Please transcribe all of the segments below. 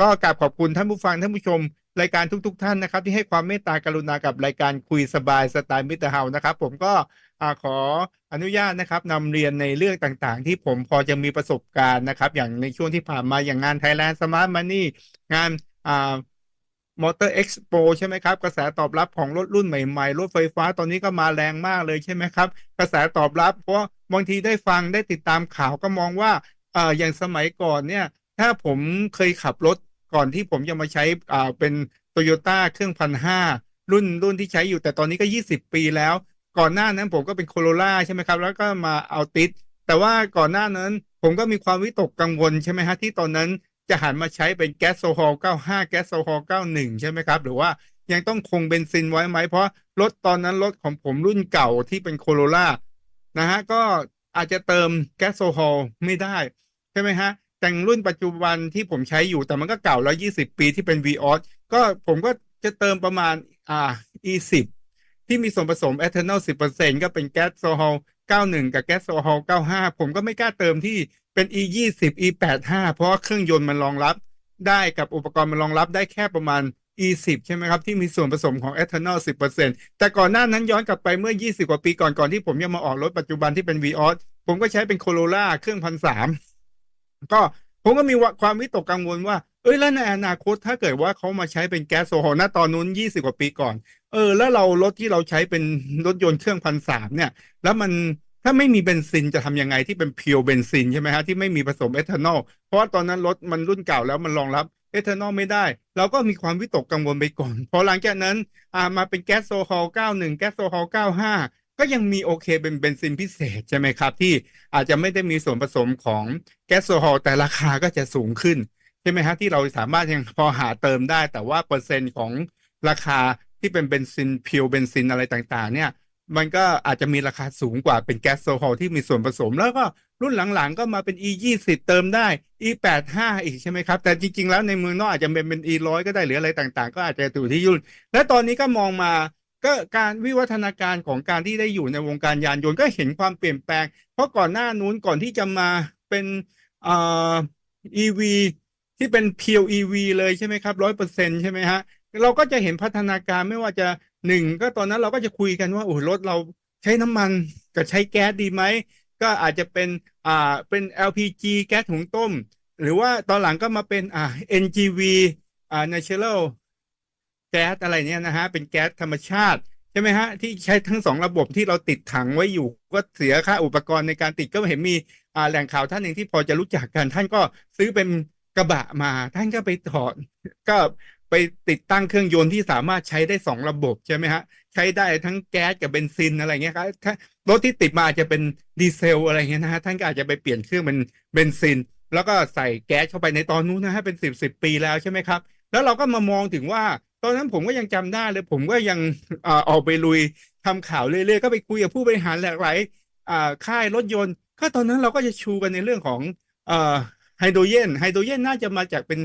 ก็กราบขอบคุณท่านผู้ฟังท่านผู้ชม รายการทุกๆท่านนะครับ ที่ให้ความเมตตากรุณากับรายการคุยสบายสไตล์มิตรเฮานะครับ ผมก็อขออนุญาตนะครับนำเรียนในเรื่องต่างๆ ที่ผมพอจะมีประสบการณ์นะครับ อย่างในช่วงที่ผ่านมาอย่างงาน Thailand Smart Money งานมอเตอร์เอ็กซ์โปใช่ไหมครับ กระแสตอบรับของรถรุ่นใหม่ๆ รถไฟฟ้าตอนนี้ก็มาแรงมากเลยใช่ไหมครับ กระแสตอบรับ เพราะบางทีได้ฟังได้ติดตามข่าวก็มองว่าออย่างสมัยก่อนเนี่ย ถ้าผมเคยขับรถ ก่อนที่ผมจะมาใช้อ่าเป็นโตโยต้าเครื่องพันห้ารุ่นรุ่นที่ใช้อยู่แต่ตอนนี้ก็ 20 ปีแล้ว ก่อนหน้านั้นผมก็เป็นโคโรล่าใช่ไหมครับ แล้วก็มาเอาติดแต่ว่าก่อนหน้านั้นผมก็มีความวิตกกังวลใช่ไหมฮะที่ตอนนั้นจะหันมาใช้เป็นแก๊สโซฮอล95 แก๊สโซฮอล91 ใช่ไหมครับ หรือว่ายังต้องคงเบนซินไว้ไหม เพราะรถตอนนั้นรถของผมรุ่นเก่าที่เป็นโคโรล่านะฮะก็อาจจะเติมแก๊สโซฮอลไม่ได้ ใช่ไหมฮะ แต่งรุ่นปัจจุบันที่ผมใช้อยู่แต่มันก็เก่าแล้ว20ปีที่เป็น Vios ก็ผมก็จะเติมประมาณอ่า E10 ที่มีส่วนผสม ethanol 10%ก็เป็นแก๊สโซฮอล91 กับแก๊สโซฮอล95 ผมก็ไม่กล้าเติมที่เป็น E20 E85 เพราะาเครื่องยนต์มันรองรับได้กับอุปกรณ์มันรองรับได้แค่ประมาณ E10 ใช่ไหมครับ ที่มีส่วนผสมของ ethanol 10%แต่ก่อนหน้านั้นย้อนกลับไปเมื่อ 20 กว่าปีก่อนก่อนที่ผมจะมาออกรถปัจจุบันที่เป็น Vios ผมก็ใช้เป็นโคโรล่าเครื่องพันสาม ก็ผมก็มีความวิตกกังวลว่า เอ้ยแล้วในอนาคตถ้าเกิดว่าเขามาใช้เป็นแก๊สโซฮอลณตอนนู้นยี่สิบกว่าปีก่อน เออ แล้วเรารถที่เราใช้เป็นรถยนต์เครื่องพันสามเนี่ย แล้วมันถ้าไม่มีเบนซินจะทำยังไงที่เป็นเพียวเบนซินใช่ไหมฮะที่ไม่มีผสมเอทานอลเพราะว่าตอนนั้นรถมันรุ่นเก่าแล้วมันรองรับเอทานอลไม่ได้ เราก็มีความวิตกกังวลไปก่อน พอหลังจากนั้นอ่ามาเป็นแก๊สโซฮอล91 แก๊สโซฮอล95 ก็ยังมีโอเคเป็นเบนซินพิเศษใช่ไหมครับ ที่อาจจะไม่ได้มีส่วนผสมของแก๊สโซฮอลแต่ราคาก็จะสูงขึ้น ใช่ไหมฮะที่เราสามารถยังพอหาเติมได้ แต่ว่าเปอร์เซ็นต์ของราคาที่เป็นเบนซินเพียวเบนซินอะไรต่างๆ เนี่ยมันก็อาจจะมีราคาสูงกว่าเป็นแก๊สโซฮอลที่มีส่วนผสม แล้วก็รุ่นหลังๆ ก็มาเป็น E 2 0เติมได้ E 8 5อีกใช่ไหมครับ แต่จริงๆ แล้วในเมืองนอกอาจจะเป็นเป็น E 1 0 0ก็ได้หรืออะไรต่างๆ ก็อาจจะอยู่ที่ยุ่น และตอนนี้ก็มองมา ก็การวิวัฒนาการของการที่ได้อยู่ในวงการยานยนต์ก็เห็นความเปลี่ยนแปลง เพราะก่อนหน้านู้นก่อนที่จะมาเป็นเอ่อ EV ที่เป็นเพียว EV เลยใช่ไหมครับร้อยเปอร์เซ็นใช่ไหมฮะ เราก็จะเห็นพัฒนาการไม่ว่าจะหนึ่งก็ตอนนั้นเราก็จะคุยกันว่าโอ้รถเราใช้น้ำมันกับใช้แก๊สดีไหม ก็อาจจะเป็นอ่าเป็น LPG แก๊สหุงต้ม หรือว่าตอนหลังก็มาเป็นอ่า NGV อ่า natural แก๊สอะไรเนี่ยนะฮะเป็นแก๊สธรรมชาติใช่ไหมฮะที่ใช้ทั้งสองระบบที่เราติดถังไว้อยู่ ก็เสียค่าอุปกรณ์ในการติดก็เห็นมีอาแหล่งข่าวท่านหนึ่งที่พอจะรู้จักกัน ท่านก็ซื้อเป็นกระบะมา ท่านก็ไปถอดก็ไปติดตั้งเครื่องยนต์ที่สามารถใช้ได้สองระบบใช่ไหมฮะใช้ได้ทั้งแก๊สกับเบนซินอะไรเงี้ยครับรถที่ติดมาอาจจะเป็นดีเซลอะไรเงี้ยนะฮะท่านก็อาจจะไปเปลี่ยนเครื่องเป็นเบนซิน แล้วก็ใส่แก๊สเข้าไปในตอนนู้นนะฮะเป็นสิบสิบปีแล้วใช่ไหมครับ แล้วเราก็มามองถึงว่า ตอนนั้นผมก็ยังจำได้เลย ผมก็ยังอ่าออกไปลุยทำข่าวเรื่อยๆก็ไปคุยกับผู้บริหารหลากหลายอ่าค่ายรถยนต์ ก็ตอนนั้นเราก็จะชูกันในเรื่องของอ่ไฮโดรเจนไฮโดรเจนน่าจะมาจากเป็น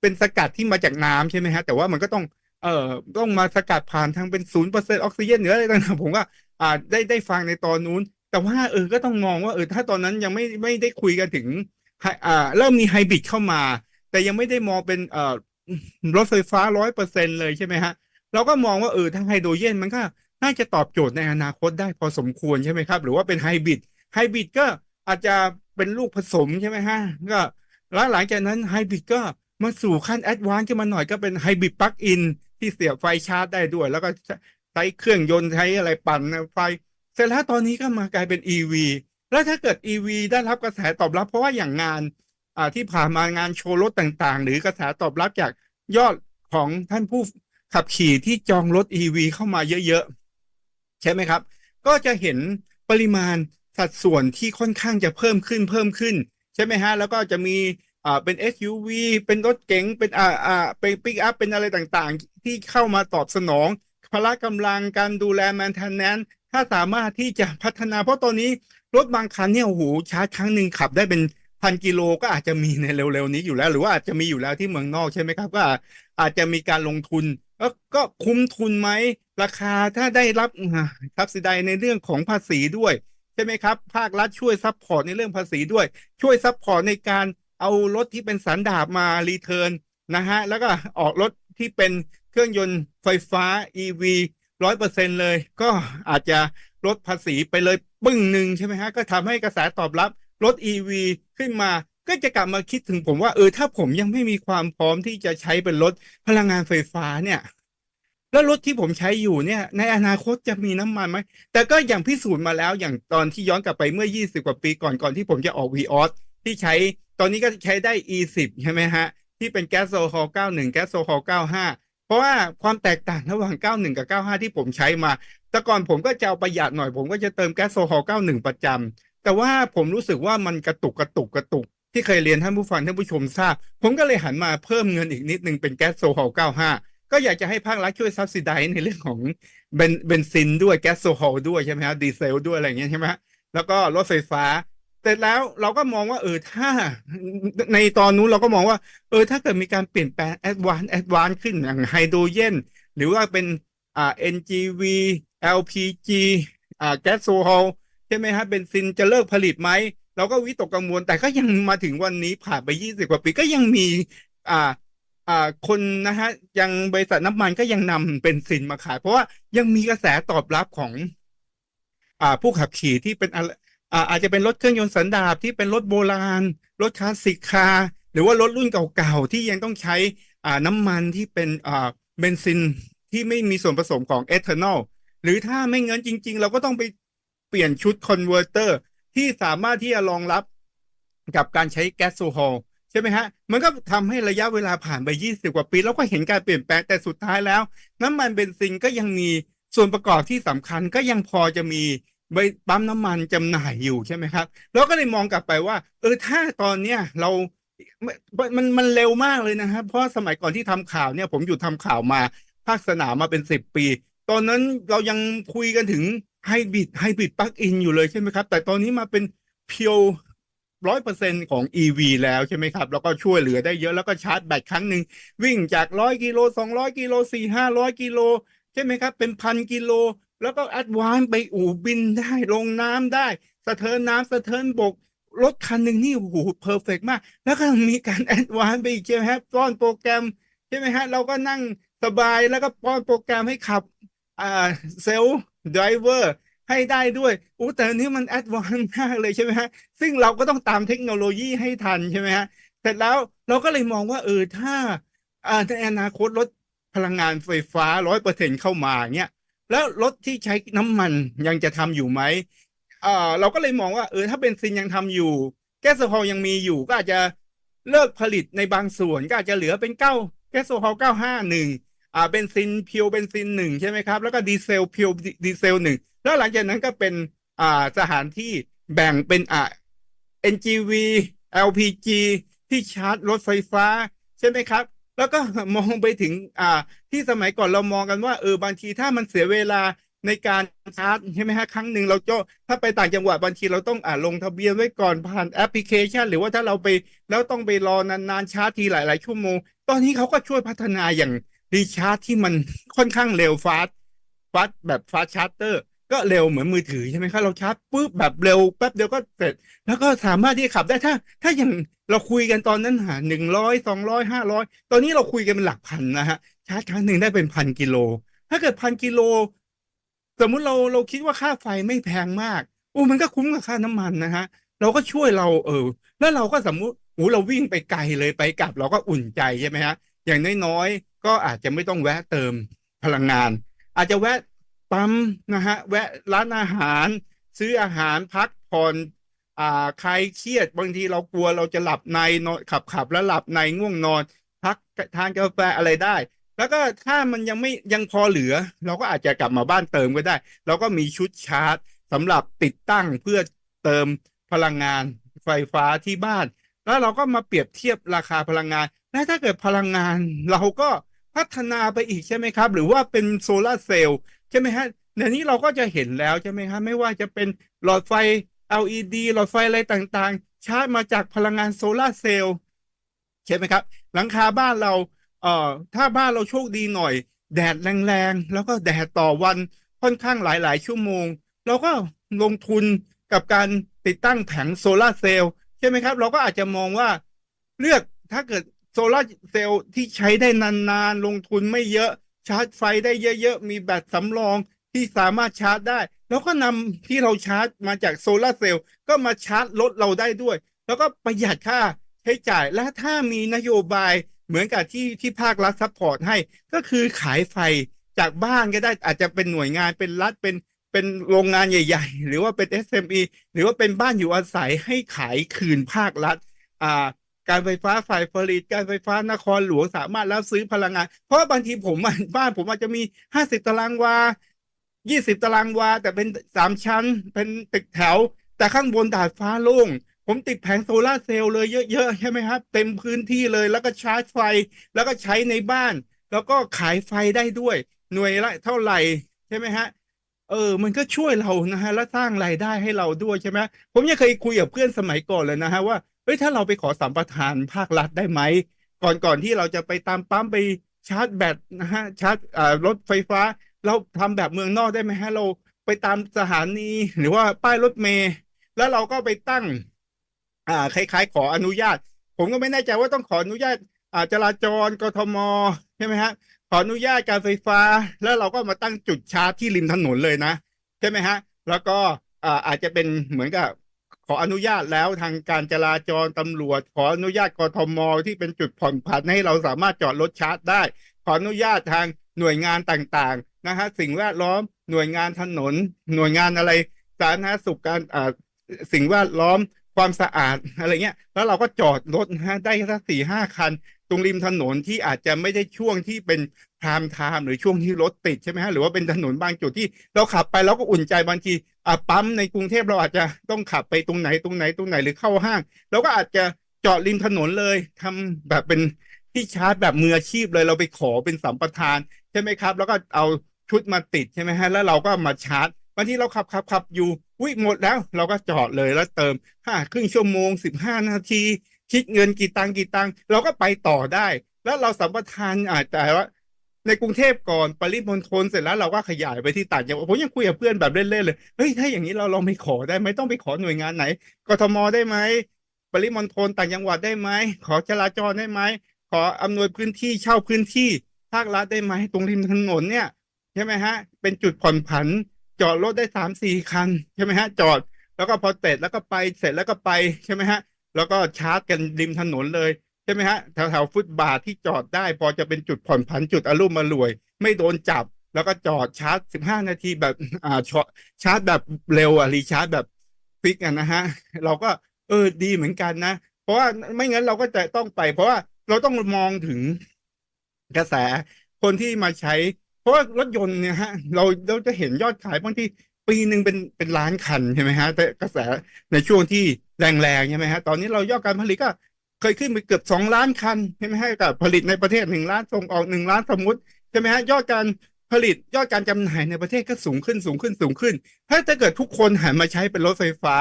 เป็นสกัดที่มาจากน้ำใช่ไหมฮะ แต่ว่ามันก็ต้องเอ่อต้องมาสกัดผ่านทางเป็นศูนย์เปอร์เซ็นต์ออกซิเจนหรืออะไรต่างๆผมว่าอ่าได้ได้ฟังในตอนนู้น แต่ว่าเออก็ต้องมองว่าเออถ้าตอนนั้นยังไม่ไม่ได้คุยกันถึงอ่าเริ่มมีไฮบริดเข้ามา แต่ยังไม่ได้มองเป็นเอ่อ รถไฟฟ้าร้อยเปอร์เซ็นเลยใช่ไหมฮะ เราก็มองว่าเออทางไฮโดรเจนมันก็น่าจะตอบโจทย์ในอนาคตได้พอสมควรใช่ไหมครับ หรือว่าเป็นไฮบริดไฮบริดก็อาจจะเป็นลูกผสมใช่ไหมฮะ ก็แล้วหลังจากนั้นไฮบริดก็มาสู่ขั้นแอดวานซ์ขึ้นมาหน่อยก็เป็นไฮบริดปลั๊กอินที่เสียบไฟชาร์จได้ด้วย แล้วก็ใช้เครื่องยนต์ใช้อะไรปั่นไฟ เสร็จแล้วตอนนี้ก็มากลายเป็น EV แล้วถ้าเกิด EV ได้รับกระแสตอบรับ เพราะว่าอย่างงาน อ่าที่ผ่านมางานโชว์รถต่างๆ หรือกระแสตอบรับจากยอดของท่านผู้ขับขี่ที่จองรถ EV เข้ามาเยอะๆ ใช่ไหมครับ ก็จะเห็นปริมาณสัดส่วนที่ค่อนข้างจะเพิ่มขึ้นเพิ่มขึ้น ใช่ไหมฮะ แล้วก็จะมีอ่าเป็น SUV เป็นรถเก๋งเป็นอ่าอ่าเป็นปิกอัพเป็นอะไรต่างๆ ที่เข้ามาตอบสนองพละกำลังการดูแลแมนเทนแนนถ้าสามารถที่จะพัฒนาเพราะตอนนี้รถบางคันเนี่ยโอ้โหชาร์จครั้งหนึ่งขับได้เป็น พันกิโลก็อาจจะมีในเร็วๆนี้อยู่แล้ว หรือว่าอาจจะมีอยู่แล้วที่เมืองนอกใช่ไหมครับ ก็อาจจะมีการลงทุนก็คุ้มทุนไหมราคาถ้าได้รับทับสิไดในเรื่องของภาษีด้วย ใช่ไหมครับ ภาครัฐช่วยซัพพอร์ตในเรื่องภาษีด้วย ช่วยซัพพอร์ตในการเอารถที่เป็นสันดาปมารีเทิร์นนะฮะแล้วก็ออกรถที่เป็นเครื่องยนต์ไฟฟ้า EV ร้อยเปอร์เซ็นเลย ก็อาจจะลดภาษีไปเลยปึ้งหนึ่งใช่ไหมฮะก็ทำให้กระแสตอบรับรถ EV ขึ้นมา ก็จะกลับมาคิดถึงผมว่าเออถ้าผมยังไม่มีความพร้อมที่จะใช้เป็นรถพลังงานไฟฟ้าเนี่ย แล้วรถที่ผมใช้อยู่เนี่ย ในอนาคตจะมีน้ำมันไหมแต่ก็อย่างพิสูจน์มาแล้วอย่างตอนที่ย้อนกลับไปเมื่อ 20 กว่าปีก่อนก่อนที่ผมจะออก v ีออสที่ใช้ตอนนี้ก็ใช้ได้ E10 ใช่ไหมฮะ ที่เป็นแก๊สโซฮอล์91 แก๊สโซฮอล์95 เพราะว่าความแตกต่างระหว่าง 91 กับ 95 ที่ผมใช้มา แต่ก่อนผมก็จะเอาประหยัดหน่อยผมก็จะเติมแก๊สโซฮอล์91 ประจำ แต่ว่าผมรู้สึกว่ามันกระตุกกระตุกกระตุก ที่เคยเรียนท่านผู้ฟังท่านผู้ชมทราบ ผมก็เลยหันมาเพิ่มเงินอีกนิดนึงเป็นแก๊สโซฮอล์95 ก็อยากจะให้ภาครัฐช่วยซับซิไดในเรื่องของเบนเบนซินด้วยแก๊สโซฮอล์ด้วยใช่ไหมฮะดีเซลด้วยอะไรอย่างเงี้ยใช่ไหมฮะแล้วก็รถไฟฟ้าแต่แล้วเราก็มองว่าเออถ้าในตอนนู้นเราก็มองว่า เออถ้าเกิดมีการเปลี่ยนแปลงแอดวานแอดวานขึ้นอย่างไฮโดรเจนหรือว่าเป็นอ่า NGV LPG อ่าแก๊สโซฮอล ใช่ไหมฮะเบนซินจะเลิกผลิตไหมเราก็วิตกกังวล แต่ก็ยังมาถึงวันนี้ผ่านไป20กว่าปีก็ยังมี อ่า อ่า คนนะฮะ ยังบริษัทน้ำมันก็ยังนำเบนซินมาขาย เพราะว่ายังมีกระแสตอบรับของ อ่า ผู้ขับขี่ที่เป็นอะไรอ่าอาจจะเป็นรถเครื่องยนต์สันดาปที่เป็นรถโบราณ รถคลาสสิกคาหรือว่ารถรุ่นเก่าๆที่ยังต้องใช้ อ่า น้ำมันที่เป็นอ่าเบนซินที่ไม่มีส่วนผสมของเอทานอลหรือถ้าไม่เงินจริง ๆ เราก็ต้องไป ปลี่ยนชุดคอนเวอร์เตอร์ที่สามารถที่จะรองรับกับการใช้แก๊สโซฮอลใช่ไหมฮะ มันก็ทำให้ระยะเวลาผ่านไป 20 กว่าปี แล้วก็เห็นการเปลี่ยนแปลงแต่สุดท้ายแล้ว น้ำมันเบนซินก็ยังมีส่วนประกอบที่สำคัญก็ยังพอจะมีไปปั๊มน้ำมันจำหน่ายอยู่ใช่ไหมครับเราก็เลยมองกลับไปว่า เออถ้าตอนเนี้ยเรา มันมันเร็วมากเลยนะครับเพราะสมัยก่อนที่ทำข่าวเนี่ย ผมอยู่ทำข่าวมาภาคสนามมาเป็นสิบปี ตอนนั้นเรายังคุยกันถึง ไฮบริดไฮบริดปลั๊กอินอยู่เลยใช่ไหมครับ แต่ตอนนี้มาเป็นเพียวร้อยเปอร์เซ็นของ EV แล้วใช่ไหมครับ แล้วก็ช่วยเหลือได้เยอะแล้วก็ชาร์จแบตครั้งหนึ่งวิ่งจากร้อยกิโลสองร้อยกิโลสี่ห้าร้อยกิโลใช่ไหมครับ เป็นพันกิโล แล้วก็แอดวานไปอู่บินได้ลงน้ำได้ สะเทินน้ำสะเทินบกรถคันหนึ่งนี่โอ้โหเพอร์เฟกมาก แล้วก็มีการแอดวานไปอีกใช่ไหมครับป้อนโปรแกรมใช่ไหมฮะเราก็นั่งสบายแล้วก็ป้อนโปรแกรมให้ขับอ่าเซลล์ ไดรเวอร์ให้ได้ด้วยโอ้แต่นี้มันแอดวานซ์มากเลยใช่ไหมฮะ ซึ่งเราก็ต้องตามเทคโนโลยีให้ทันใช่ไหมฮะ เสร็จแล้วเราก็เลยมองว่าเออถ้าอ่าในอนาคตรถพลังงานไฟฟ้าร้อยเปอร์เซ็นเข้ามาเนี่ยแล้วรถที่ใช้น้ำมันยังจะทำอยู่ไหมเอ่อเราก็เลยมองว่าเออถ้าเบนซินยังทำอยู่ แก๊สโซฮอลยังมีอยู่ก็อาจจะเลิกผลิตในบางส่วนก็อาจจะเหลือเป็นเก้าแก๊สโซฮอลเก้าห้าหนึ่ง อ่าเบนซินเพียวเบนซินหนึ่งใช่ไหมครับ แล้วก็ดีเซลเพียวดีเซลหนึ่งแล้วหลังจากนั้นก็เป็นอ่าสถานที่แบ่งเป็นอ่า NGV LPG ที่ชาร์จรถไฟฟ้า ใช่ไหมครับ แล้วก็มองไปถึงอ่าที่สมัยก่อนเรามองกันว่าเออบางทีถ้ามันเสียเวลาในการชาร์จใช่ไหมฮะครั้งหนึ่งเราจะถ้าไปต่างจังหวัดบางทีเราต้องอ่าลงทะเบียนไว้ก่อนผ่านแอปพลิเคชัน หรือว่าถ้าเราไปแล้วต้องไปรอนานๆชาร์จทีหลาย ๆ ชั่วโมง ตอนนี้เขาก็ช่วยพัฒนาอย่าง รีชาร์จที่มันค่อนข้างเร็วฟาสฟาสแบบฟาสชาร์เตอร์ ก็เร็วเหมือนมือถือใช่ไหมครับเราชาร์จปุ๊บแบบเร็วแป๊บเดียวก็เสร็จ แล้วก็สามารถที่จะขับได้ถ้า ถ้าอย่างเราคุยกันตอนนั้นหาหนึ่งร้อยสองร้อยห้าร้อยตอนนี้เราคุยกันเป็นหลักพันนะฮะชาร์จครั้งหนึ่งได้เป็นพันกิโล ถ้าเกิดพันกิโล สมมุติเราเราคิดว่าค่าไฟไม่แพงมากโอ้มันก็คุ้มกับค่าน้ำมันนะฮะเราก็ช่วยเราเออ แล้วเราก็สมมุติโอ้เราวิ่งไปไกลเลยไปกลับ เราก็อุ่นใจใช่ไหมฮะอย่างน้อยๆ ก็อาจจะไม่ต้องแวะเติมพลังงาน อาจจะแวะปั๊มนะฮะแวะร้านอาหาร ซื้ออาหารพักผ่อนอ่าใครเครียดบางทีเรากลัวเราจะหลับในนอนขับขับแล้วหลับในง่วงนอน พักทานกาแฟอะไรได้ แล้วก็ถ้ามันยังไม่ยังพอเหลือ เราก็อาจจะกลับมาบ้านเติมก็ได้ เราก็มีชุดชาร์จสำหรับติดตั้งเพื่อเติมพลังงานไฟฟ้าที่บ้าน แล้วเราก็มาเปรียบเทียบราคาพลังงานและถ้าเกิดพลังงานเราก็ พัฒนาไปอีกใช่ไหมครับ หรือว่าเป็นโซลาร์เซลล์ใช่ไหมฮะเดี๋ยวนี้เราก็จะเห็นแล้วใช่ไหมครับไม่ว่าจะเป็นหลอดไฟ LED หลอดไฟอะไรต่างๆ ชาร์จมาจากพลังงานโซลาร์เซลล์ใช่ไหมครับ หลังคาบ้านเราเอ่อถ้าบ้านเราโชคดีหน่อย แดดแรงๆ แล้วก็แดดต่อวันค่อนข้างหลายๆ ชั่วโมง เราก็ลงทุนกับการติดตั้งแผงโซลาร์เซลล์ใช่ไหมครับ เราก็อาจจะมองว่าเลือกถ้าเกิด โซลาร์เซลล์ที่ใช้ได้นานๆ ลงทุนไม่เยอะ ชาร์จไฟได้เยอะๆ มีแบตสำรองที่สามารถชาร์จได้ แล้วก็นำที่เราชาร์จมาจากโซลาร์เซลล์ก็มาชาร์จรถเราได้ด้วย แล้วก็ประหยัดค่าใช้จ่าย และถ้ามีนโยบายเหมือนกับที่ที่ภาครัฐซัพพอร์ตให้ ก็คือขายไฟจากบ้านก็ได้อาจจะเป็นหน่วยงานเป็นรัฐเป็นเป็นโรงงานใหญ่ ๆ หรือว่าเป็น SME หรือว่าเป็นบ้านอยู่อาศัยให้ขายคืนภาครัฐอ่า การไฟฟ้าฝ่ายผลิตการไฟฟ้านครหลวงสามารถรับซื้อพลังงาน เพราะบางทีผมบ้านผมอาจจะมีห้าสิบตารางวายี่สิบตารางวา แต่เป็นสามชั้น เป็นตึกแถว แต่ข้างบนดาดฟ้าโล่งผมติดแผงโซลาร์เซลล์เลยเยอะๆ ใช่ไหมครับ เต็มพื้นที่เลยแล้วก็ชาร์จไฟ แล้วก็ใช้ในบ้าน แล้วก็ขายไฟได้ด้วย หน่วยละเท่าไหร่ใช่ไหมฮะเออ มันก็ช่วยเรานะฮะและสร้างรายได้ให้เราด้วยใช่ไหมผมยังเคยคุยกับเพื่อนสมัยก่อนเลยนะฮะว่า เฮ้ยถ้าเราไปขอสัมปทานภาครัฐได้ไหมก่อนก่อนที่เราจะไปตามปั๊มไปชาร์จแบตนะฮะชาร์จรถไฟฟ้า เราทำแบบเมืองนอกได้ไหมฮะเราไปตามสถานีหรือว่าป้ายรถเมล์แล้วเราก็ไปตั้ง อ่าคล้ายๆ ขออนุญาต ผมก็ไม่แน่ใจว่าต้องขออนุญาตอ่าจราจรกทมใช่ไหมฮะขออนุญาตการไฟฟ้า แล้วเราก็มาตั้งจุดชาร์จที่ริมถนนเลยนะ ใช่ไหมฮะ แล้วก็อ่าอาจจะเป็นเหมือนกับ ขออนุญาตแล้วทางการจราจรตำรวจ ขออนุญาตกทมที่เป็นจุดผ่อนผันให้เราสามารถจอดรถชาร์จได้ ขออนุญาตทางหน่วยงานต่างๆนะฮะสิ่งแวดล้อมหน่วยงานถนน หน่วยงานอะไรสาธารณสุขการอ่าสิ่งแวดล้อมความสะอาดอะไรเงี้ย แล้วเราก็จอดรถนะฮะได้สักสี่ห้าคัน ตรงริมถนนที่อาจจะไม่ได้ช่วงที่เป็นพรามไทม์หรือช่วงที่รถติดใช่ไหมฮะหรือว่าเป็นถนนบางจุดที่เราขับไปเราก็อุ่นใจบางทีอ่าปั๊มในกรุงเทพเราอาจจะต้องขับไปตรงไหนตรงไหนตรงไหนหรือเข้าห้างเราก็อาจจะจอดริมถนนเลยทำแบบเป็นที่ชาร์จแบบมืออาชีพเลยเราไปขอเป็นสัมปทานใช่ไหมครับ แล้วก็เอาชุดมาติดใช่ไหมฮะแล้วเราก็มาชาร์จบางทีเราขับขับขับอยู่วิหมดแล้ว เราก็จอดเลยแล้วเติมห้าครึ่งชั่วโมงสิบห้านาที คิดเงินกี่ตังกี่ตังเราก็ไปต่อได้ แล้วเราสัมปทานอาจจะว่าในกรุงเทพก่อนปริมณฑลเสร็จแล้วเราก็ขยายไปที่ต่างจังหวัดผมยังคุยกับเพื่อนแบบเล่นๆเลยเฮ้ยถ้าอย่างนี้เราลองไปขอได้ไหมต้องไปขอหน่วยงานไหนกทมได้ไหมปริมณฑลต่างจังหวัดได้ไหมขอจราจรได้ไหมขออำนวยพื้นที่เช่าพื้นที่ภาครัฐได้ไหมตรงริมถนนเนี่ยใช่ไหมฮะ เป็นจุดผ่อนผัน จอดรถได้สามสี่คันใช่ไหมฮะ จอดแล้วก็พอเสร็จแล้วก็ไปเสร็จแล้วก็ไปใช่ไหมฮะ แล้วก็ชาร์จกันริมถนนเลยใช่ไหมฮะแถวแถวฟุตบาทที่จอดได้ พอจะเป็นจุดผ่อนผันจุดอารมณ์มารวย ไม่โดนจับ แล้วก็จอดชาร์จสิบห้านาทีแบบอ่าชอชาร์จแบบเร็วอะรีชาร์จแบบฟิกอะนะฮะเราก็เออดีเหมือนกันนะ เพราะว่าไม่งั้นเราก็จะต้องไป เพราะว่าเราต้องมองถึงกระแสคนที่มาใช้ เพราะว่ารถยนต์เนี่ยฮะ เราเราจะเห็นยอดขายบางที่ปีหนึ่งเป็นเป็นล้านคันใช่ไหมฮะ แต่กระแสในช่วงที่ แรงๆใช่ไหมฮะตอนนี้เรายอดการผลิตก็เคยขึ้นไปเกือบสองล้านคันใช่ไหมฮะกับผลิตในประเทศหนึ่งล้านส่งออกหนึ่งล้านสมมติใช่ไหมฮะยอดการผลิตยอดการจำหน่ายในประเทศก็สูงขึ้นสูงขึ้นสูงขึ้น ถ้าถ้าเกิดทุกคนหันมาใช้เป็นรถไฟฟ้า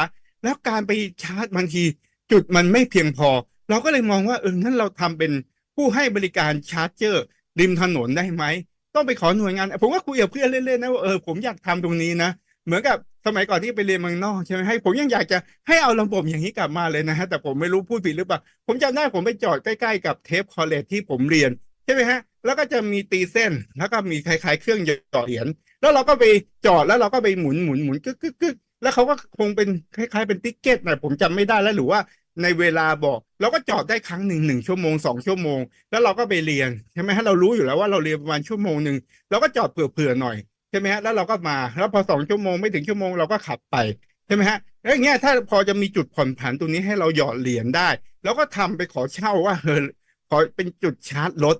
แล้วการไปชาร์จบางที จุดมันไม่เพียงพอ เราก็เลยมองว่าเอองั้นเราทำเป็นผู้ให้บริการชาร์จเจอร์ริมถนนได้ไหมต้องไปขอหน่วยงาน ผมก็คุยกับเพื่อนเล่นๆนะว่าเออผมอยากทำตรงนี้นะ เหมือนกับสมัยก่อนที่ไปเรียนเมืองนอกใช่ไหมให้ผมยังอยากจะให้เอาระบบอย่างนี้กลับมาเลยนะฮะแต่ผมไม่รู้พูดผิดหรือเปล่าผมจำได้ผมไปจอดใกล้ๆกับเทปคอลเลจที่ผมเรียนใช่ไหมฮะแล้วก็จะมีตีเส้นแล้วก็มีคล้ายๆเครื่องหยอดเหรียญแล้วเราก็ไปจอดแล้วเราก็ไปหมุนหมุนหมุนกึกกึกกึกแล้วเขาก็คงเป็นคล้ายๆเป็นติ๊กเก็ตนะผมจำไม่ได้แล้วหรือว่าในเวลาบอกเราก็จอดได้ครั้งหนึ่งหนึ่งชั่วโมงสองชั่วโมง แล้วเราก็ไปเรียนใช่ไหมฮะเรารู้อยู่แล้วว่าเราเรียนประมาณชั่วโมงหนึ่งเราก็จอดเผื่อๆหน่อย ช่ไหมฮะแล้วเราก็มาแล้วพอสองชั่วโมงไม่ถึงชั่วโมงเราก็ขับไปใช่ไหมฮะแล้วอย่างเงี้ยถ้าพอจะมีจุดผ่อนผันตรงนี้ให้เราหยอดเหรียญได้ แล้วก็ทำไปขอเช่าว่าเออขอเป็นจุดชาร์จรถ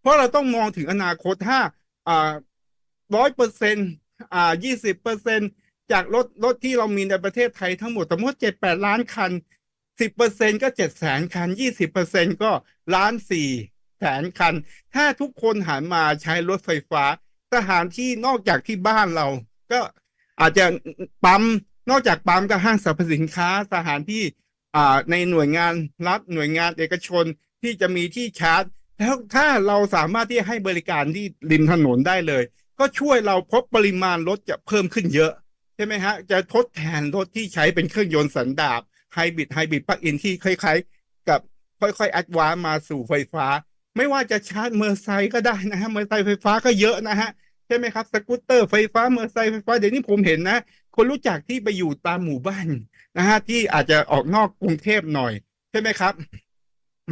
เพราะเราต้องมองถึงอนาคตถ้าอ่าร้อยเปอร์เซ็นต์อ่ายี่สิบเปอร์เซ็นต์จากรถรถที่เรามีในประเทศไทยทั้งหมดสมมติเจ็ดแปดล้านคันสิบเปอร์เซ็นก็เจ็ดแสนคันยี่สิบเปอร์เซ็นก็ล้านสี่แสนคัน ถ้าทุกคนหันมาใช้รถไฟฟ้า สถานที่นอกจากที่บ้านเรา ก็อาจจะปั๊มนอกจากปั๊มก็ห้างสรรพสินค้าสถานที่อ่าในหน่วยงานรัฐหน่วยงานเอกชนที่จะมีที่ชาร์จแล้วถ้าเราสามารถที่ให้บริการที่ริมถนนได้เลย ก็ช่วยเราพบปริมาณรถจะเพิ่มขึ้นเยอะ ใช่ไหมฮะ จะทดแทนรถที่ใช้เป็นเครื่องยนต์สันดาปไฮบริดไฮบริดปลั๊กอินที่คล้ายๆ กับค่อยๆแอดวานมาสู่ไฟฟ้า ไม่ว่าจะชาร์จเมอร์ไซค์ก็ได้นะฮะเมอร์ไซค์ไฟฟ้าก็เยอะนะฮะ ใช่ไหมครับ สกูตเตอร์ไฟฟ้าเมอร์ไซค์ไฟฟ้าเดี๋ยวนี้ผมเห็นนะ คนรู้จักที่ไปอยู่ตามหมู่บ้านนะฮะที่อาจจะออกนอกกรุงเทพหน่อย ใช่ไหมครับ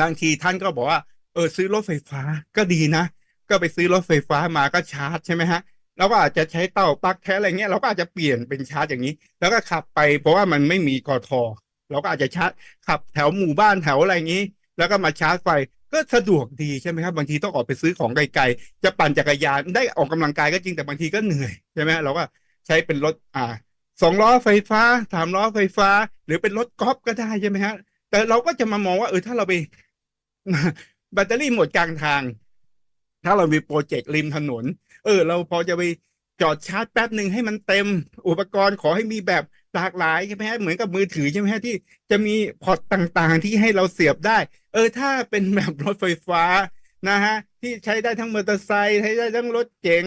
บางทีท่านก็บอกว่า เออซื้อรถไฟฟ้าก็ดีนะ ก็ไปซื้อรถไฟฟ้ามาก็ชาร์จใช่ไหมฮะเราก็อาจจะใช้เต้าปลั๊กแท้อะไรเงี้ยเราก็อาจจะเปลี่ยนเป็นชาร์จอย่างนี้ แล้วก็ขับไปเพราะว่ามันไม่มีกอทอเราก็อาจจะชาร์จขับแถวหมู่บ้านแถวอะไรอย่างนี้ แล้วก็มาชาร์จไฟ ก็สะดวกดีใช่ไหมครับบางทีต้องออกไปซื้อของไกลๆจะปั่นจักรยานได้ออกกำลังกายก็จริงแต่บางทีก็เหนื่อยใช่ไหมเราก็ใช้เป็นรถอ่าสองล้อไฟฟ้าสามล้อไฟฟ้า หรือเป็นรถกอล์ฟก็ได้ใช่ไหมฮะ แต่เราก็จะมามองว่าเออถ้าเราไปแบตเตอรี่หมดกลางทาง ถ้าเรามีโปรเจกต์ริมถนน เออ เราพอจะไปจอดชาร์จแป๊บหนึ่งให้มันเต็ม อุปกรณ์ขอให้มีแบบ หลากหลายใช่ไหมฮะเหมือนกับมือถือใช่ไหมฮะที่จะมีพอร์ตต่างๆ ที่ให้เราเสียบได้ เออถ้าเป็นแบบรถไฟฟ้านะฮะที่ใช้ได้ทั้งมอเตอร์ไซค์ใช้ได้ทั้งรถเก๋ง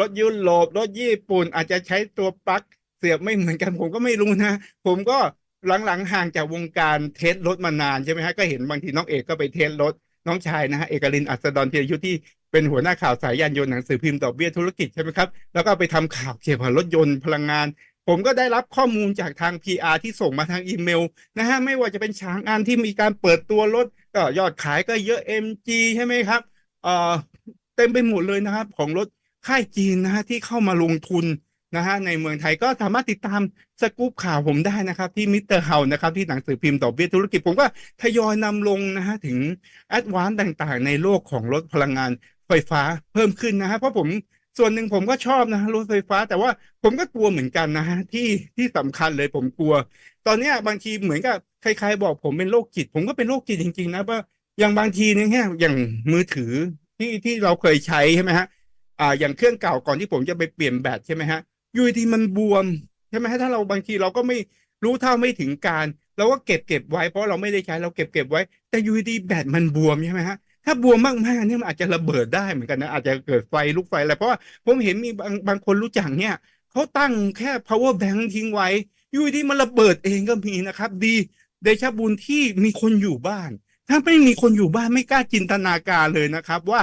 รถยุโรปรถญี่ปุ่น อาจจะใช้ตัวปลั๊กเสียบไม่เหมือนกันผมก็ไม่รู้นะ ผมก็หลังๆห่างจากวงการเทสรถมานานใช่ไหมฮะก็เห็นบางทีน้องเอกก็ไปเทสรถน้องชายนะฮะเอกลินอัสดรเทียยุทธที่เป็นหัวหน้าข่าวสายยานยนต์หนังสือพิมพ์ดอเบี้ยธุรกิจใช่ไหมครับแล้วก็ไปทำข่าวเกี่ยวกับรถยนต์พลังงาน ผมก็ได้รับข้อมูลจากทาง PR ที่ส่งมาทางอีเมลนะฮะไม่ว่าจะเป็นช้างอันที่มีการเปิดตัวรถก็ยอดขายก็เยอะ MG ใช่ไหมครับเอ่อเต็มไปหมดเลยนะครับ ของรถค่ายจีนนะฮะที่เข้ามาลงทุนนะฮะในเมืองไทยก็สามารถติดตามสกู๊ปข่าวผมได้นะครับ ที่มิสเตอร์เฮานะครับ ที่หนังสือพิมพ์ดอเบี้ยธุรกิจ ผมก็ทยอยนำลงนะฮะถึงแอดวานต่างๆ ในโลกของรถพลังงานไฟฟ้าเพิ่มขึ้นนะฮะเพราะผม ส่วนหนึ่งผมก็ชอบนะรถไฟฟ้า แต่ว่าผมก็กลัวเหมือนกันนะฮะที่ที่สำคัญเลยผมกลัว ตอนเนี้ยบางทีเหมือนกับใครๆบอกผมเป็นโรคจิต ผมก็เป็นโรคจิตจริง ๆ นะว่าอย่างบางทีเนี่ยอย่างมือถือที่ที่เราเคยใช้ใช่ไหมฮะอ่าอย่างเครื่องเก่าก่อนที่ผมจะไปเปลี่ยนแบตใช่ไหมฮะอยู่ดีมันบวมใช่ไหมฮะถ้าเราบางทีเราก็ไม่รู้เท่าไม่ถึงการเราก็เก็บเก็บไว้เพราะเราไม่ได้ใช้เราเก็บเก็บไว้ แต่อยู่ดีแบตมันบวมใช่ไหมฮะ ถ้าบวมมากๆเนี่ยมันอาจจะระเบิดได้เหมือนกันนะอาจจะเกิดไฟลุกไฟอะไรเพราะว่าผมเห็นมีบางบางคนรู้จักเนี่ยเขาตั้งแค่ power bank ทิ้งไว้ อยู่ดีมันระเบิดเองก็มีนะครับ ดีเดชะบุญที่มีคนอยู่บ้าน ถ้าไม่มีคนอยู่บ้านไม่กล้าจินตนาการเลยนะครับ ว่า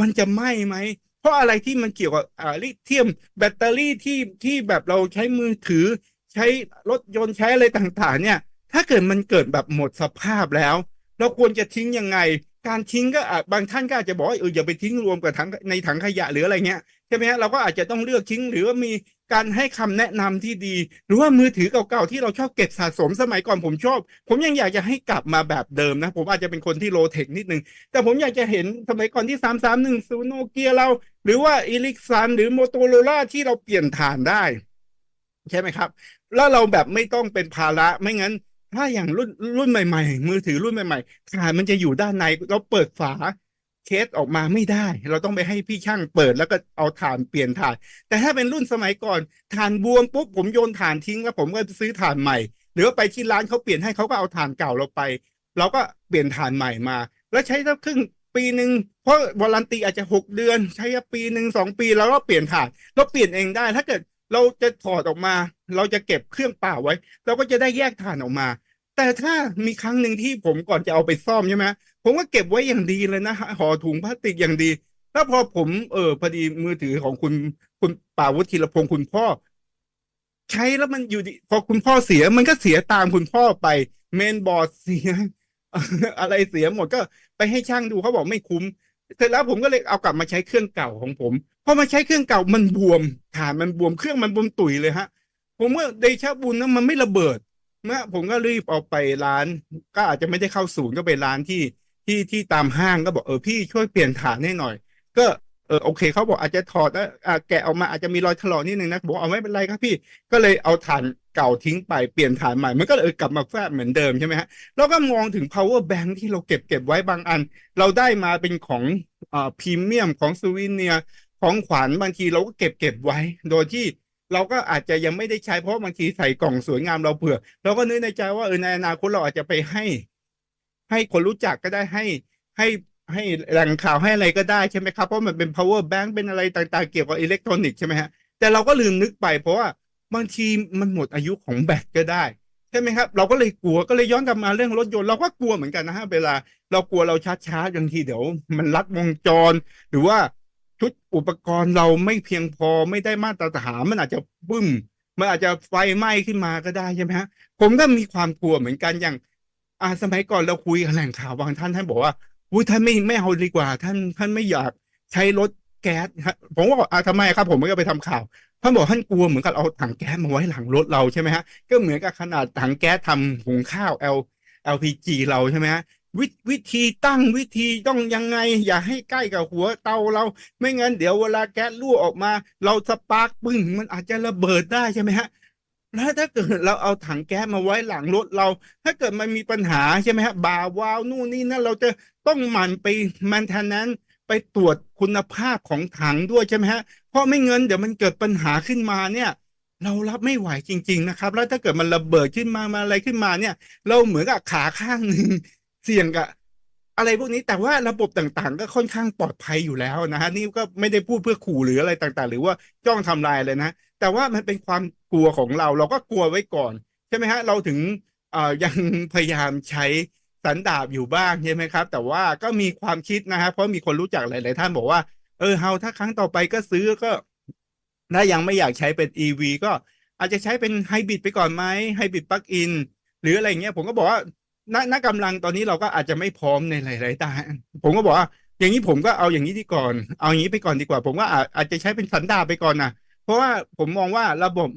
มันจะไหม้ไหมเพราะอะไรที่มันเกี่ยวกับอ่าลิเธียม แบตเตอรี่ที่ที่แบบเราใช้มือถือ ใช้รถยนต์ใช้อะไรต่างๆ เนี่ย ถ้าเกิดมันเกิดแบบหมดสภาพแล้ว เราควรจะทิ้งยังไง การทิ้งก็อาจบางท่านก็อาจจะบอกว่าเอออย่าไปทิ้งรวมกับถังในถังขยะหรืออะไรเงี้ยใช่ไหมฮะเราก็อาจจะต้องเลือกทิ้งหรือว่ามีการให้คำแนะนำที่ดี หรือว่ามือถือเก่าๆที่เราชอบเก็บสะสมสมัยก่อนผมชอบ ผมยังอยากจะให้กลับมาแบบเดิมนะ ผมอาจจะเป็นคนที่โลเทคนิดนึง แต่ผมอยากจะเห็นสมัยก่อนที่สามสามหนึ่งศูนโนเกียเรา หรือว่าอีลิกซันหรือโมโตโรล่าที่เราเปลี่ยนฐานได้ ใช่ไหมครับ แล้วเราแบบไม่ต้องเป็นภาระไม่งั้น ถ้าอย่างรุ่นรุ่นใหม่ ๆ มือถือรุ่นใหม่ๆฐานมันจะอยู่ด้านในเราเปิดฝาเคสออกมาไม่ได้ เราต้องไปให้พี่ช่างเปิดแล้วก็เอาถ่านเปลี่ยนถ่าน แต่ถ้าเป็นรุ่นสมัยก่อนถ่านบวมปุ๊บผมโยนถ่านทิ้งแล้วผมก็ซื้อถ่านใหม่ หรือว่าไปที่ร้านเขาเปลี่ยนให้เขาก็เอาถ่านเก่าเราไป เราก็เปลี่ยนถ่านใหม่มา แล้วใช้สักครึ่งปีหนึ่งเพราะวารันตีอาจจะหกเดือน ใช้ปีหนึ่งสองปีแล้วก็เปลี่ยนถ่านเราเปลี่ยนเองได้ ถ้าเกิดเราจะถอดออกมา เราจะเก็บเครื่องเปล่าไว้ เราก็จะได้แยกถ่านออกมา แต่ถ้ามีครั้งหนึ่งที่ผมก่อนจะเอาไปซ่อมใช่ไหมผมก็เก็บไว้อย่างดีเลยนะห่อถุงพลาสติกอย่างดี แล้วพอผมเออพอดีมือถือของคุณคุณป่าวุฒิธีรพงศ์คุณพ่อ ใช้แล้วมันอยู่ดีพอคุณพ่อเสียมันก็เสียตามคุณพ่อไป เมนบอร์ดเสีย อะไรเสียหมดก็ไปให้ช่างดูเขาบอกไม่คุ้มเสร็จแล้วผมก็เลยเอากลับมาใช้เครื่องเก่าของผมพอมาใช้เครื่องเก่ามันบวมฐานมันบวมเครื่องมันบวมตุ๋ยเลยฮะ ผมว่าเดชะบุญนะมันไม่ระเบิด เมื่อผมก็รีบเอาไปร้าน ก็อาจจะไม่ได้เข้าศูนย์ก็ไปร้านที่ที่ที่ตามห้างก็บอกเออพี่ช่วยเปลี่ยนฐานให้หน่อย ก็เออโอเคเขาบอกอาจจะถอดแล้วแกะออกมาอาจจะมีรอยถลอกนิดนึงนะบอกเอาไม่เป็นไรครับพี่ก็เลยเอาฐานเก่าทิ้งไปเปลี่ยนฐานใหม่มันก็เลยเออกลับมาแฟบเหมือนเดิมใช่ไหมฮะแล้วก็มองถึง power bank ที่เราเก็บเก็บไว้บางอัน เราได้มาเป็นของอ่าพรีเมียมของซูวิเนียของขวัญบางทีเราก็เก็บเก็บไว้ โดยที่ เราก็อาจจะยังไม่ได้ใช้เพราะบางทีใส่กล่องสวยงามเราเผื่อเราก็นึกในใจว่าเออในอนาคตเราอาจจะไปให้ ให้คนรู้จักก็ได้ให้ให้ให้แหล่งข่าวให้อะไรก็ได้ใช่ไหมครับ เพราะมันเป็น power bank เป็นอะไรต่างๆ เกี่ยวกับอิเล็กทรอนิกส์ใช่ไหมฮะแต่เราก็ลืมนึกไปเพราะว่าบางทีมันหมดอายุของแบตก็ได้ฉช่ไหมครับ เราก็เลยกลัวก็เลยย้อนกลับมาเรื่องรถยนต์เราก็กลัวเหมือนกันนะฮะเวลา เรากลัวเราชาร์จชาๆบางทีเดี๋ยว มันลัดวงจร หรือว่า ชุดอุปกรณ์เราไม่เพียงพอไม่ได้มาตรฐานมันอาจจะบึ้มมันอาจจะไฟไหม้ขึ้นมาก็ได้ใช่ไหมฮะผมก็มีความกลัวเหมือนกันอย่างอ่าสมัยก่อนเราคุยกับแหล่งข่าวบางท่านท่านบอกว่าอุ้ยท่านไม่ไม่เอาดีกว่า ท่านท่านไม่อยากใช้รถแก๊สผมว่าอ่าทำไมครับ ผมก็ไปทำข่าวท่านบอกท่านกลัวเหมือนกับเอาถังแก๊สมาไว้หลังรถเราใช่ไหมฮะก็เหมือนกับขนาดถังแก๊สทำหุงข้าว L LPG เราใช่ไหมฮะ วิวิธีตั้งวิธีต้องยังไง อย่าให้ใกล้กับหัวเตาเรา ไม่งั้นเดี๋ยวเวลาแก๊สรั่วออกมา เราสปาร์กปึ้งมันอาจจะระเบิดได้ใช่ไหมฮะแล้วถ้าเกิดเราเอาถังแก๊สมาไว้หลังรถเรา ถ้าเกิดมันมีปัญหาใช่ไหมฮะบาวาวนู่นนี่นั่นเราจะต้องหมั่นไปมันทนนั้นไปตรวจคุณภาพของถังด้วยใช่ไหมฮะเพราะไม่เงินเดี๋ยวมันเกิดปัญหาขึ้นมาเนี่ยเรารับไม่ไหวจริง ๆ นะครับ แล้วถ้าเกิดมันระเบิดขึ้นมามาอะไรขึ้นมาเนี่ย เราเหมือนกับขาข้างหนึ่ง เสี่ยงกับอะไรพวกนี้แต่ว่าระบบต่างๆ ก็ค่อนข้างปลอดภัยอยู่แล้วนะฮะนี่ก็ไม่ได้พูดเพื่อขู่หรืออะไรต่างๆ หรือว่าจ้องทำลายเลยนะ แต่ว่ามันเป็นความกลัวของเรา เราก็กลัวไว้ก่อน ใช่ไหมฮะ เราถึงยังพยายามใช้สันดาบอยู่บ้างใช่ไหมครับ แต่ว่าก็มีความคิดนะฮะเพราะมีคนรู้จักหลาย ๆ ท่านบอกว่าเออเฮาถ้าครั้งต่อไปก็ซื้อก็ถ้ายังไม่อยากใช้เป็น EV ก็อาจจะใช้เป็นไฮบริดไปก่อนไหมไฮบริดปลั๊กอินหรืออะไรเงี้ยผมก็บอกว่า ณณกำลังตอนนี้เราก็อาจจะไม่พร้อมในหลายๆด้านผมก็บอกว่า อย่างนี้ผมก็เอาอย่างนี้ดีก่อน เอาอย่างนี้ไปก่อนดีกว่า ผมว่าอาอาจจะใช้เป็นสันดาไปก่อนนะเพราะว่าผมมองว่าระบบ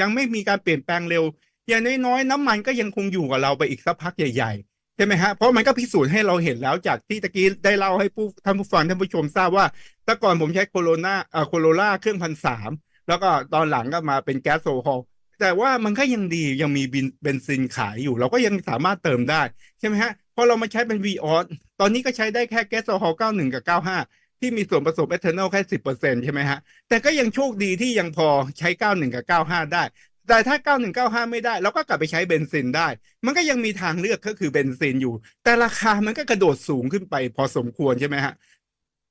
ยังไม่มีการเปลี่ยนแปลงเร็ว อย่างน้อยๆน้ำมันก็ยังคงอยู่กับเราไปอีกสักพักใหญ่ๆใช่ไหมฮะเพราะมันก็พิสูจน์ให้เราเห็นแล้วจากที่ตะกี้ได้เล่าให้ผู้ท่านผู้ฟังท่านผู้ชมทราบว่าแต่ก่อนผมใช้โคโรนาเอ่อโคโรล่าเครื่องพันสามแล้วก็ตอนหลังก็มาเป็นแก๊สโซฮอล แต่ว่ามันก็ยังดียังมีบินเบนซินขายอยู่ เราก็ยังสามารถเติมได้ ใช่ไหมฮะพอเรามาใช้เป็น v ีออสตอนนี้ก็ใช้ได้แค่แก๊สโซฮอล91 กับ 95 ที่มีส่วนผสมเอทานอลแค่ 10%ใช่ไหมฮะ แต่ก็ยังโชคดีที่ยังพอใช้ 91 กับ 95 ได้ แต่ถ้า 91 95 ไม่ได้เราก็กลับไปใช้เบนซินได้ มันก็ยังมีทางเลือกก็คือเบนซินอยู่ แต่ราคามันก็กระโดดสูงขึ้นไปพอสมควรใช่ไหมฮะ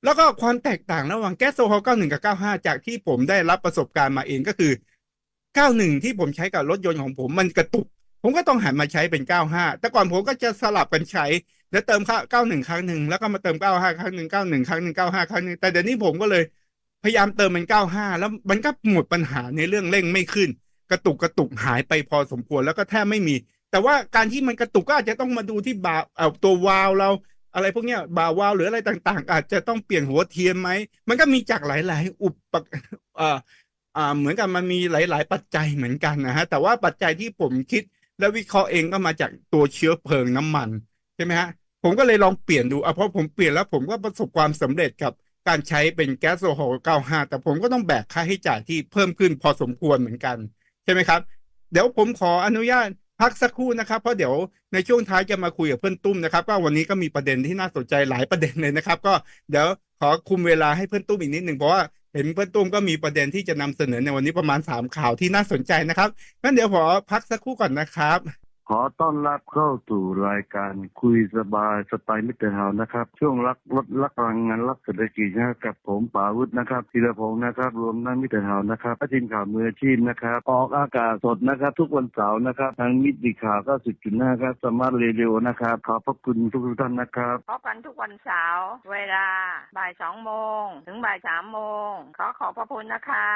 แล้วก็ความแตกต่างระหว่างแก๊สโซฮอล91 กับ 95 จากที่ผมได้รับประสบการณ์มาเองก็คือ 91 ที่ผมใช้กับรถยนต์ของผมมันกระตุก ผมก็ต้องหันมาใช้เป็น 95 แต่ก่อนผมก็จะสลับกันใช้ แล้วเติมค่า91 ครั้งหนึ่งแล้วก็มาเติม 95 ครั้งหนึ่ง91 ครั้งหนึ่ง95 ครั้งหนึ่งแต่เดี๋ยวนี้ผมก็เลยพยายามเติมเป็น95 แล้วมันก็หมดปัญหาในเรื่องเร่งไม่ขึ้น กระตุกกระตุกหายไปพอสมควรแล้วก็แทบไม่มี แต่ว่าการที่มันกระตุกก็อาจจะต้องมาดูที่บาเอาตัววาล์วเราอะไรพวกเนี้ยบาวาล์วหรืออะไรต่างๆ อาจจะต้องเปลี่ยนหัวเทียนไหม มันก็มีจากหลาย ๆ อุปกเอ่อ อ่าเหมือนกันมันมีหลาย ๆ ปัจจัยเหมือนกันนะฮะแต่ว่าปัจจัยที่ผมคิดและวิเคราะห์เองก็มาจากตัวเชื้อเพลิงน้ำมันใช่ไหมฮะผมก็เลยลองเปลี่ยนดูอะเพราะผมเปลี่ยนแล้วผมก็ประสบความสำเร็จกับการใช้เป็นแก๊สโซฮอล์95 แต่ผมก็ต้องแบกค่าใช้จ่ายที่เพิ่มขึ้นพอสมควรเหมือนกันใช่ไหมครับ เดี๋ยวผมขออนุญาตพักสักครู่นะครับ เพราะเดี๋ยวในช่วงท้ายจะมาคุยกับเพื่อนตุ้มนะครับ ก็วันนี้ก็มีประเด็นที่น่าสนใจหลายประเด็นเลยนะครับ ก็เดี๋ยวขอคุมเวลาให้เพื่อนตุ้มอีกนิดหนึ่งเพราะว่า เห็นเพื่อนตุ้มก็มีประเด็นที่จะนำเสนอในวันนี้ประมาณสามข่าวที่น่าสนใจนะครับงั้นเดี๋ยวขอพักสักครู่ก่อนนะครับ ขอต้อนรับเข้าสู่รายการคุยสบายสไตล์มิตรเฮานะครับ ช่วงรักลดรักพลังงานรักเศรษฐกิจนะครับกับผมป๋าวุฒินะครับธีรพงศ์นะครับ รวมทั้งมิตรเฮานะครับทีมข่าวมืออาชีพนะครับ ออกอากาศสดนะครับ ทุกวันเสาร์นะครับ ทางมิตรข่าว90.5ครับสมาร์ทเรดิโอนะครับ ขอบพระคุณทุกท่านนะครับพบกันทุกวันเสาร์เวลาบ่ายสองโมงถึงบ่ายสามโมงขอขอบพระคุณนะคะ